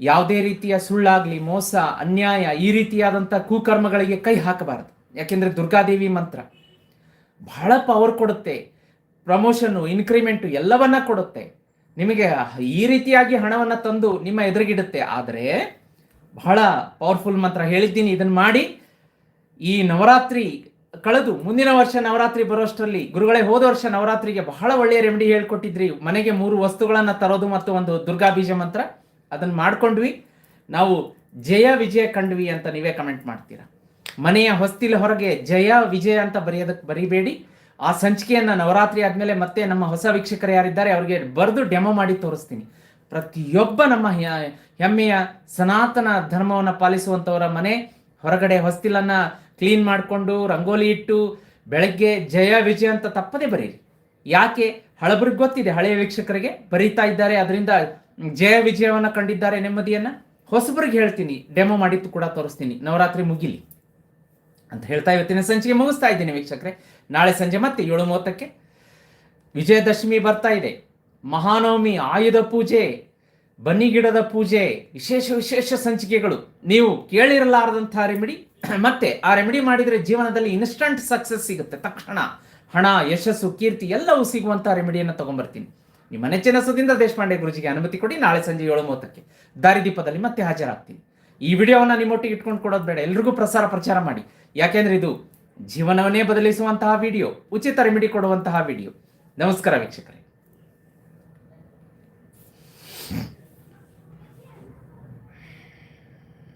ಯಾವುದೇ ರೀತಿಯ ಸುಳ್ಳಾಗಲಿ, ಮೋಸ, ಅನ್ಯಾಯ, ಈ ರೀತಿಯಾದಂಥ ಕುಕರ್ಮಗಳಿಗೆ ಕೈ ಹಾಕಬಾರದು. ಯಾಕೆಂದರೆ ದುರ್ಗಾದೇವಿ ಮಂತ್ರ ಬಹಳ ಪವರ್ ಕೊಡುತ್ತೆ. ಪ್ರಮೋಷನ್ನು ಇನ್ಕ್ರಿಮೆಂಟು ಎಲ್ಲವನ್ನ ಕೊಡುತ್ತೆ. ನಿಮಗೆ ಈ ರೀತಿಯಾಗಿ ಹಣವನ್ನು ತಂದು ನಿಮ್ಮ ಎದುರಿಗಿಡುತ್ತೆ. ಆದರೆ ಬಹಳ ಪವರ್ಫುಲ್ ಮಾತ್ರ ಹೇಳಿದ್ದೀನಿ ಇದನ್ನು ಮಾಡಿ ಈ ನವರಾತ್ರಿ ಕಳೆದು ಮುಂದಿನ ವರ್ಷ ನವರಾತ್ರಿ ಬರೋಷ್ಟರಲ್ಲಿ ಗುರುಗಳೇ, ಹೋದ ವರ್ಷ ನವರಾತ್ರಿಗೆ ಬಹಳ ಒಳ್ಳೆಯ ರೆಮಿಡಿ ಹೇಳ್ಕೊಟ್ಟಿದ್ರಿ. ಮನೆಗೆ ಮೂರು ವಸ್ತುಗಳನ್ನು ತರೋದು ಮತ್ತು ಒಂದು ದುರ್ಗಾ ಬೀಜ ಮಂತ್ರ. ಅದನ್ನು ಮಾಡ್ಕೊಂಡ್ವಿ. ನಾವು ಜಯ ವಿಜಯ ಕಂಡ್ವಿ ಅಂತ ನೀವೇ ಕಮೆಂಟ್ ಮಾಡ್ತೀರಾ? ಮನೆಯ ಹೊಸ್ತಿಲ ಹೊರಗೆ ಜಯ ವಿಜಯ ಅಂತ ಬರೆಯೋದಕ್ಕೆ ಬರಿಬೇಡಿ. ಆ ಸಂಚಿಕೆಯನ್ನು ನವರಾತ್ರಿ ಆದಮೇಲೆ ಮತ್ತೆ ನಮ್ಮ ಹೊಸ ವೀಕ್ಷಕರು ಯಾರಿದ್ದಾರೆ, ಅವರಿಗೆ ಬರೆದು ಡೆಮೋ ಮಾಡಿ ತೋರಿಸ್ತೀನಿ. ಪ್ರತಿಯೊಬ್ಬ ನಮ್ಮ ಹೆಮ್ಮೆಯ ಸನಾತನ ಧರ್ಮವನ್ನು ಪಾಲಿಸುವಂಥವರ ಮನೆ ಹೊರಗಡೆ ಹೊಸ್ತಿಲನ್ನು ಕ್ಲೀನ್ ಮಾಡಿಕೊಂಡು ರಂಗೋಲಿ ಇಟ್ಟು ಬೆಳಗ್ಗೆ ಜಯ ವಿಜಯ ಅಂತ ತಪ್ಪದೇ ಬರೀರಿ. ಯಾಕೆ? ಹಳಬ್ರಿಗೆ ಗೊತ್ತಿದೆ, ಹಳೆಯ ವೀಕ್ಷಕರಿಗೆ ಬರೀತಾ ಇದ್ದಾರೆ, ಅದರಿಂದ ಜಯ ವಿಜಯವನ್ನು ಕಂಡಿದ್ದಾರೆ ನೆಮ್ಮದಿಯನ್ನು. ಹೊಸಬರಿಗೆ ಹೇಳ್ತೀನಿ ಡೆಮೋ ಮಾಡಿದ್ದು ಕೂಡ ತೋರಿಸ್ತೀನಿ, ನವರಾತ್ರಿ ಮುಗಿಲಿ ಅಂತ ಹೇಳ್ತಾ ಇವತ್ತಿನ ಸಂಚಿಕೆ ಮುಗಿಸ್ತಾ ಇದ್ದೀನಿ ವೀಕ್ಷಕರೇ. ನಾಳೆ ಸಂಜೆ ಮತ್ತೆ ಏಳು ಮೂವತ್ತಕ್ಕೆ ವಿಜಯದಶಮಿ ಬರ್ತಾ ಇದೆ. ಮಹಾನವಮಿ, ಆಯುಧ ಪೂಜೆ, ಬನ್ನಿ ಗಿಡದ ಪೂಜೆ, ವಿಶೇಷ ವಿಶೇಷ ಸಂಚಿಕೆಗಳು. ನೀವು ಕೇಳಿರಲಾರದಂತಹ ರೆಮಿಡಿ, ಮತ್ತೆ ಆ ರೆಮಿಡಿ ಮಾಡಿದರೆ ಜೀವನದಲ್ಲಿ ಇನ್ಸ್ಟಂಟ್ ಸಕ್ಸಸ್ ಸಿಗುತ್ತೆ. ತಕ್ಷಣ ಹಣ, ಯಶಸ್ಸು, ಕೀರ್ತಿ ಎಲ್ಲವೂ ಸಿಗುವಂತಹ ರೆಮಿಡಿಯನ್ನು ತಗೊಂಡ್ಬರ್ತೀನಿ ನಿಮ್ಮ ನೆಚ್ಚಿನ ಸುದಿಂದ ದೇಶಪಾಂಡೆ ಗುರುಜಿಗೆ ಅನುಮತಿ ಕೊಡಿ, ನಾಳೆ ಸಂಜೆ ಏಳು ಮೂವತ್ತಕ್ಕೆ ದಾರಿದೀಪದಲ್ಲಿ ಮತ್ತೆ ಹಾಜರಾಗ್ತೀನಿ. ಈ ವಿಡಿಯೋವನ್ನ ನಿಮ್ಮೊಟ್ಟಿಗೆ ಇಟ್ಕೊಂಡು ಕೊಡೋದು ಬೇಡ, ಎಲ್ರಿಗೂ ಪ್ರಸಾರ ಪ್ರಚಾರ ಮಾಡಿ. ಯಾಕೆಂದ್ರೆ ಇದು ಜೀವನವನ್ನೇ ಬದಲಿಸುವಂತಹ ವಿಡಿಯೋ, ಉಚಿತ ರೆಮಿಡಿ ಕೊಡುವಂತಹ ವಿಡಿಯೋ. ನಮಸ್ಕಾರ ವೀಕ್ಷಕರೇ.